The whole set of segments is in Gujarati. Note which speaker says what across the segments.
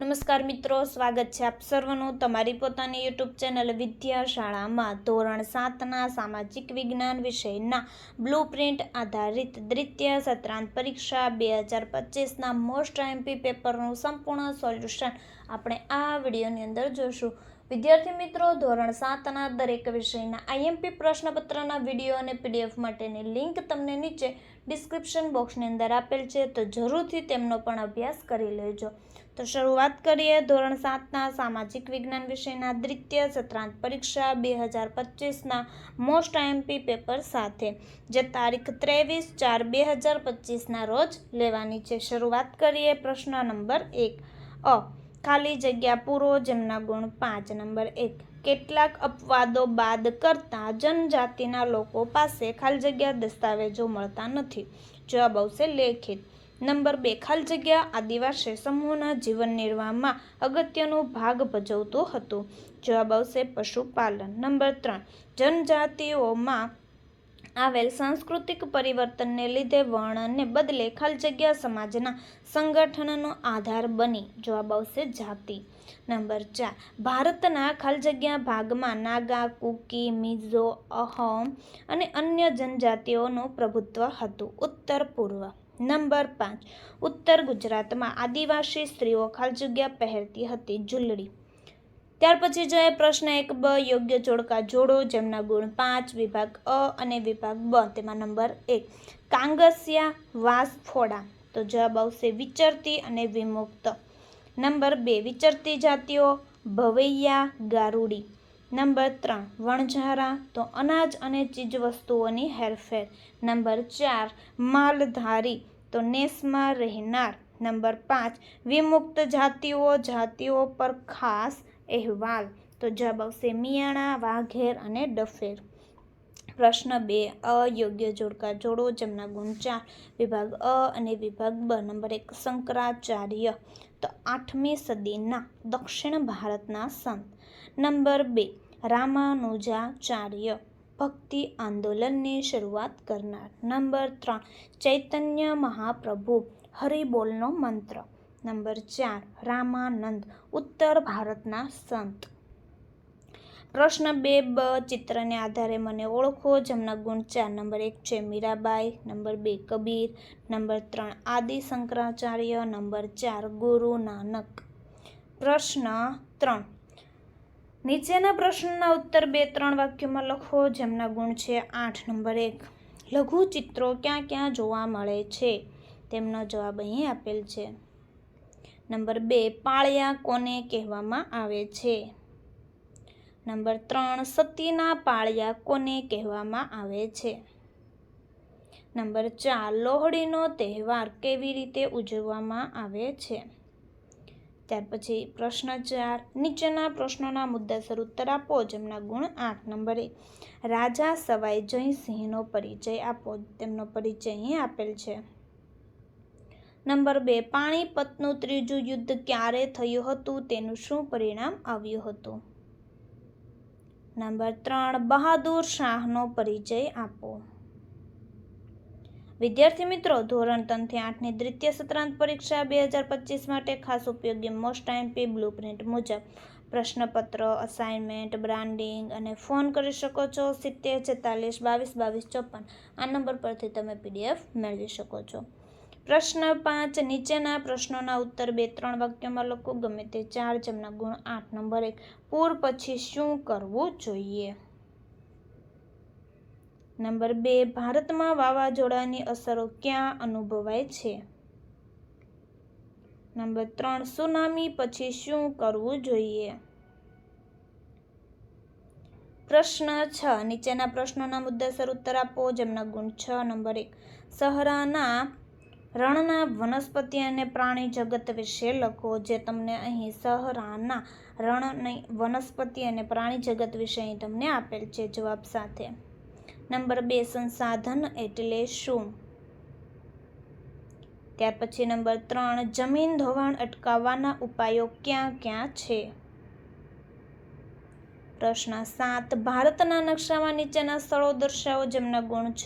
Speaker 1: નમસ્કાર મિત્રો, સ્વાગત છે આપ સર્વનું તમારી પોતાની યુટ્યુબ ચેનલ વિદ્યાશાળામાં ધોરણ સાતના સામાજિક વિજ્ઞાન વિષયના બ્લુ પ્રિન્ટ આધારિત દ્વિતીય સત્રાંત પરીક્ષા બે હજાર પચીસના મોસ્ટ એમપી પેપરનું સંપૂર્ણ સોલ્યુશન આપણે આ વિડીયોની અંદર જોશું. વિદ્યાર્થી મિત્રો, ધોરણ સાતના દરેક વિષયના આઈએમપી પ્રશ્નપત્રના વીડિયો અને પીડીએફ માટેની લિંક તમને નીચે ડિસ્ક્રિપ્શન બોક્સની અંદર આપેલ છે, તો જરૂરથી તેમનો પણ અભ્યાસ કરી લેજો. તો શરૂઆત કરીએ ધોરણ સાતના સામાજિક વિજ્ઞાન વિષયના દ્વિતીય સત્રાંત પરીક્ષા બે હજાર પચીસના મોસ્ટ આઈએમપી પેપર સાથે, જે તારીખ ત્રેવીસ ચાર બે હજાર પચીસના રોજ લેવાની છે. શરૂઆત કરીએ પ્રશ્ન નંબર એક, અ ખાલી જગ્યા પૂરો, જેમના ગુણ પાંચ નંબર એક. કેટલાક અપવાદો બાદ કરતાં જનજાતિના લોકો પાસે ખાલી જગ્યા દસ્તાવેજો મળતા નથી. જવાબ આવશે લેખિત. નંબર બે, ખાલી જગ્યા આદિવાસી સમૂહના જીવન નિર્વાહમાં અગત્યનો ભાગ ભજવતું હતું. જવાબ આવશે પશુપાલન. નંબર ત્રણ, જનજાતિઓમાં આવેલ સાંસ્કૃતિક પરિવર્તનને લીધે વર્ણને બદલે ખાલી સમાજના સંગઠનનો આધાર બની. જવાબ આવશે જાતિ. નંબર ચાર. ભારતના ખાલી જગ્યા ભાગમાં નાગા, કુકી, મિઝો, અહોમ અને અન્ય જનજાતિઓનું પ્રભુત્વ હતું. ઉત્તર પૂર્વ. નંબર પાંચ. ઉત્તર ગુજરાતમાં આદિવાસી સ્ત્રીઓ ખાલી જગ્યા પહેરતી હતી. જુલડી. ત્યાર પછી જોઈએ પ્રશ્ન એક બ, યોગ્ય જોડકા જોડો, જેમના ગુણ પાંચ, વિભાગ અ અને વિભાગ બ, તેમાં નંબર એક. કાંગસિયા વાસફોડા. તો જવાબ આવશે વિચરતી અને વિમુક્ત. નંબર બે, વિચરતી જાતિઓ, ભવૈયા, ગારુડી. નંબર ત્રણ, વણઝારા. તો અનાજ અને ચીજવસ્તુઓની હેરફેર. નંબર ચાર, માલધારી. તો નેસમાં રહેનાર. નંબર પાંચ, વિમુક્ત જાતિઓ જાતિઓ પર ખાસ અહેવાલ. તો જવાબ આવશે, મિયાણા, વાઘેર અને ડફેર. પ્રશ્ન બે, અયોગ્ય જોડકા જોડો, જેમના ગુણ ચાર, વિભાગ અ અને વિભાગ બ. નંબર એક, શંકરાચાર્ય. તો આઠમી સદીના દક્ષિણ ભારતના સંત. નંબર બે, રામાનુજાચાર્ય ભક્તિ આંદોલનની શરૂઆત કરનાર. નંબર ત્રણ, ચૈતન્ય મહાપ્રભુ હરિબોલનો મંત્ર. નંબર ચાર, રામાનંદ, ઉત્તર ભારતના સંત. પ્રશ્ન બે, બ ચિત્રને આધારે મને ઓળખો. જેમના ગુણ ચાર, નંબર એક છે મીરાબાઈ, નંબર બે કબીર, નંબર ત્રણ આદિ શંકરાચાર્ય, નંબર ચાર ગુરુ નાનક. પ્રશ્ન ત્રણ. નીચેના પ્રશ્નના ઉત્તર બે, ત્રણ વાક્યોમાં લખો. જેમના ગુણ છે આઠ, નંબર એક. લઘુ ચિત્રો ક્યાં ક્યાં જોવા મળે છે? તેમનો જવાબ અહીં આપેલ છે. નંબર બે, પાળિયા કોને કહેવામાં આવે છે? નંબર ત્રણ, સતીના પાળિયા કોને કહેવામાં આવે છે? નંબર ચાર, લોહડીનો તહેવાર કેવી રીતે ઉજવવામાં આવે છે? ત્યાર પછી પ્રશ્ન ચાર, નીચેના પ્રશ્નોના મુદ્દાસર ઉત્તર આપો, જેમના ગુણ આઠ. નંબરે રાજા સવાઈ જયસિંહનો પરિચય આપો. તેમનો પરિચય અહીં આપેલ છે. નંબર બે પાણીપતનું ત્રીજું યુદ્ધ ક્યારે થયું હતું? તેનું શું પરિણામ આવ્યું હતું? નંબર ત્રણ, બહાદુર શાહનો પરિચય આપો. વિદ્યાર્થી મિત્રો, ધોરણ ત્રણથી આઠની દ્વિતીય સત્રાંત પરીક્ષા બે હજાર પચીસ માટે ખાસ ઉપયોગી મોસ્ટ આઈમપી બ્લુ પ્રિન્ટ મુજબ પ્રશ્નપત્ર અસાઇનમેન્ટ બ્રાન્ડિંગ અને ફોન કરી શકો છો સિત્તેર, છેતાલીસ, બાવીસ બાવીસ, ચોપન. આ નંબર પરથી તમે પીડીએફ મેળવી શકો છો. પ્રશ્ન પાંચ, નીચેના પ્રશ્નોના ઉત્તર બે, ત્રણ વાક્યમાં લખો. ગમે તે ચાર, જેમના ગુણ આઠ, નંબર એક. પૂર પછી શું કરવું જોઈએ? નંબર બે, ભારતમાં વાવાઝોડાની અસરો ક્યાં અનુભવાય છે? નંબર ત્રણ, સુનામી પછી શું કરવું જોઈએ? પ્રશ્ન છ, નીચેના પ્રશ્નોના મુદ્દાસર ઉત્તર આપો. જેમના ગુણ છ, નંબર એક. સહરાના રણના વનસ્પતિ અને પ્રાણી જગત વિશે લખો જે તમને અહીં સહરાના રણની વનસ્પતિ અને પ્રાણી જગત વિશે અહીં તમને આપેલ છે. જવાબ સાથે. નંબર બે, સંસાધન એટલે શું? ત્યાર પછી નંબર ત્રણ, જમીન ધોવાણ અટકાવવાના ઉપાયો ક્યાં ક્યાં છે? પ્રશ્ન સાત, ભારતના નકશામાં નીચેના સ્થળો દર્શાવો જેમના ગુણ છ.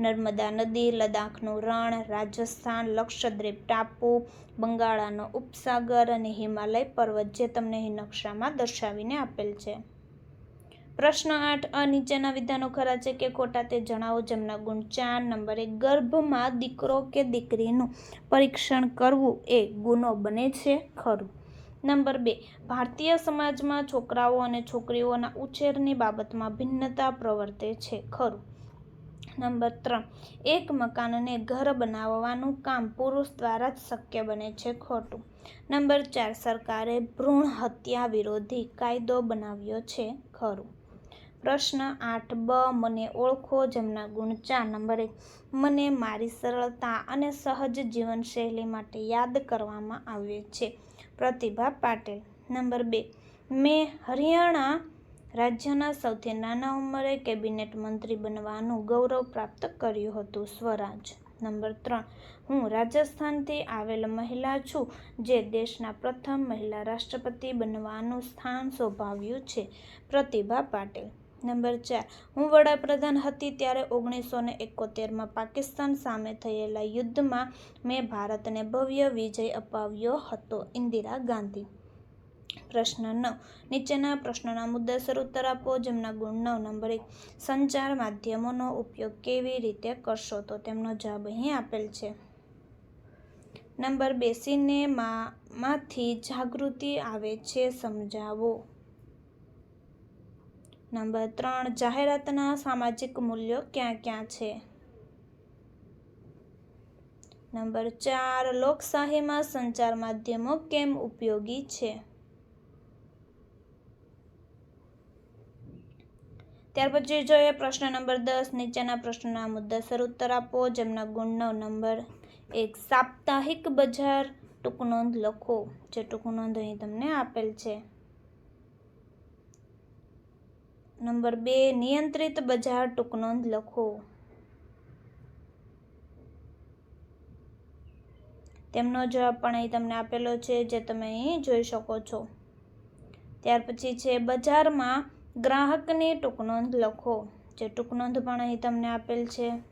Speaker 1: નર્મદા નદી, લદ્દાખનું રણ, રાજસ્થાન, લક્ષદ્વીપ ટાપુ, બંગાળાનો ઉપસાગર અને હિમાલય પર્વત જે તમને અહીં નકશામાં દર્શાવીને આપેલ છે. પ્રશ્ન આઠ આ નીચેના વિધાનો ખરા છે કે ખોટા તે જણાવો જેમના ગુણ ચાર. નંબર એક, ગર્ભમાં દીકરો કે દીકરીનું પરીક્ષણ કરવું એ ગુનો બને છે ખરું. નંબર બે, ભારતીય સમાજમાં છોકરાઓ અને છોકરીઓના ઉછેરની બાબતમાં ભિન્નતા પ્રવર્તે છે, ખરું. નંબર ત્રણ, એક મકાનને ઘર બનાવવાનું કામ પુરુષ દ્વારા જ શક્ય બને છે, ખોટું. નંબર ચાર, સરકારે ભ્રૂણ હત્યા વિરોધી કાયદો બનાવ્યો છે, ખરું. પ્રશ્ન આઠ, બ, મને ઓળખો જેમના ગુણ ચાર. નંબર એક, મને મારી સરળતા અને સહજ જીવનશૈલી માટે યાદ કરવામાં આવે છે. પ્રતિભા પાટીલ. નંબર બે. મેં હરિયાણા રાજ્યના સૌથી નાના ઉંમરે કેબિનેટ મંત્રી બનવાનું ગૌરવ પ્રાપ્ત કર્યું હતું, સ્વરાજ. નંબર ત્રણ. હું રાજસ્થાનથી આવેલ મહિલા છું, જે દેશના પ્રથમ મહિલા રાષ્ટ્રપતિ બનવાનું સ્થાન શોભાવ્યું છે, પ્રતિભા પાટીલ. નંબર ચાર. હું વડાપ્રધાન હતી ત્યારે ઓગણીસો ને એકોતેરમાં પાકિસ્તાન સામે થયેલા યુદ્ધમાં મેં ભારતને ભવ્ય વિજય અપાવ્યો હતો. ઇન્દિરા ગાંધી. પ્રશ્ન નવ. નીચેના પ્રશ્નોના મુદ્દાસર ઉત્તર આપો. જેમના ગુણ નવ. નંબર એક. સંચાર માધ્યમોનો ઉપયોગ કેવી રીતે કરશો? તો તેમનો જવાબ અહીં આપેલ છે. નંબર બે સિનેમામાંથી જાગૃતિ આવે છે સમજાવો. નંબર ત્રણ, જાહેરાતના સામાજિક મૂલ્યો ક્યાં ક્યાં છે? નંબર ચાર, લોકશાહીમાં સંચાર માધ્યમો કેમ ઉપયોગી છે? ત્યાર પછી જોઈએ પ્રશ્ન નંબર દસ, નીચેના પ્રશ્નના મુદ્દાસર ઉત્તર આપો, જેમના ગુણનો નંબર એક, સાપ્તાહિક બજાર ટૂંક નોંધ લખો, જે ટૂંક નોંધ અહીં તમને આપેલ છે. નંબર બે, નિયંત્રિત બજાર ટૂંકનોંધ લખો. તેમનો જવાબ પણ અહીં તમને આપેલો છે, જે તમે અહીં જોઈ શકો છો. ત્યાર પછી છે, બજારમાં ગ્રાહકની ટૂંકનોંધ લખો, જે ટૂંકનોંધ પણ અહીં તમને આપેલ છે.